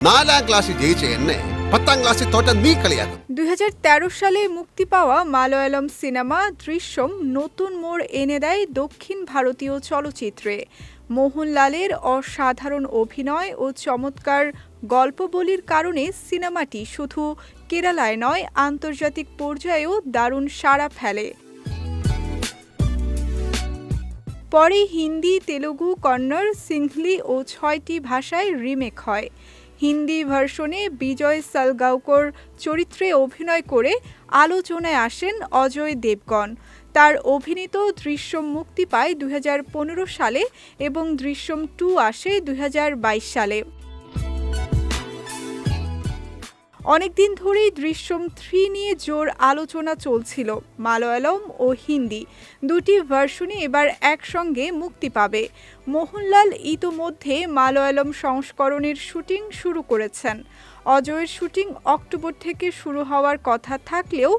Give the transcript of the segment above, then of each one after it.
നാലാം ക്ലാസ്സിൽ ജയിച്ച എന്നെ പത്താം ക്ലാസ്സിൽ തോറ്റ നീ കളിയാക്കും দুই সালে মুক্তি পাওয়া মালয়ালম সিনেমা দৃশ্যম নতুন মোড় এনে দেয় দক্ষিণ ভারতীয় চলচ্চিত্রে মোহনলালের অসাধারণ অভিনয় ও চমৎকার গল্পবলির কারণে সিনেমাটি শুধু কেরালায় নয় আন্তর্জাতিক পর্যায়েও দারুণ সাড়া ফেলে পরে হিন্দি তেলুগু কন্নড় সিংহলি ও ছয়টি ভাষায় রিমেক হয় হিন্দি ভার্সনে বিজয় সালগাওকর চরিত্রে অভিনয় করে আলোচনায় আসেন অজয় দেবগণ তার অভিনীত দৃশ্যম মুক্তি পায় দুই হাজার পনেরো সালে এবং দৃশ্যম টু আসে দু হাজার বাইশ সালে। অনেকদিন ধরেই দৃশ্যম থ্রি নিয়ে জোর আলোচনা চলছিল, মালয়ালম ও হিন্দি। দুটি ভার্সনই এবার একসঙ্গে মুক্তি পাবে। মোহনলাল ইতোমধ্যে মালয়ালম সংস্করণের শুটিং শুরু করেছেন। অজয়ের শুটিং অক্টোবর থেকে শুরু হওয়ার কথা থাকলেও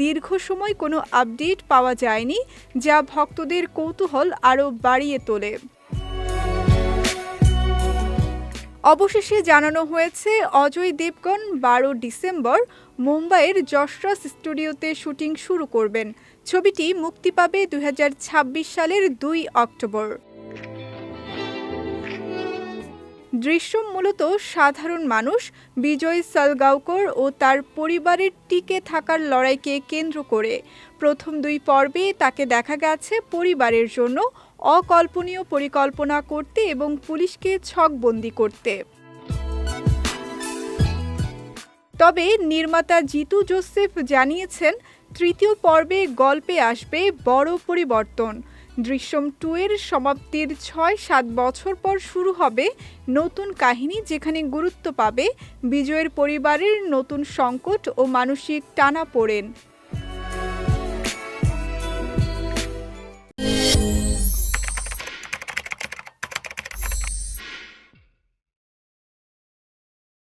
দীর্ঘ সময় কোনো আপডেট পাওয়া যায়নি, যা ভক্তদের কৌতূহল আরও বাড়িয়ে তোলে। অবশেষে জানানো হয়েছে, অজয় দেবগন বারো ডিসেম্বর মুম্বাইয়ের যশরাজ স্টুডিওতে শুটিং শুরু করবেন। ছবিটি মুক্তি পাবে দু হাজার ছাব্বিশ সালের দুই অক্টোবর। দৃশ্যম মূলত সাধারণ মানুষ, বিজয় সালগাওকর ও তার পরিবারের টিকে থাকার লড়াইকে কেন্দ্র করে। প্রথম দুই পর্বে তাকে দেখা গেছে পরিবারের জন্য অকল্পনীয় পরিকল্পনা করতে এবং পুলিশকে ছকবন্দি করতে। তবে নির্মাতা জিতু জোসেফ জানিয়েছেন, তৃতীয় পর্বে গল্পে আসবে বড় পরিবর্তন। দৃশ্যম টু এর সমাপ্তির ছয় সাত বছর পর শুরু হবে নতুন কাহিনী যেখানে গুরুত্ব পাবে বিজয়ের পরিবারের নতুন সংকট ও মানসিক টানাপোড়েন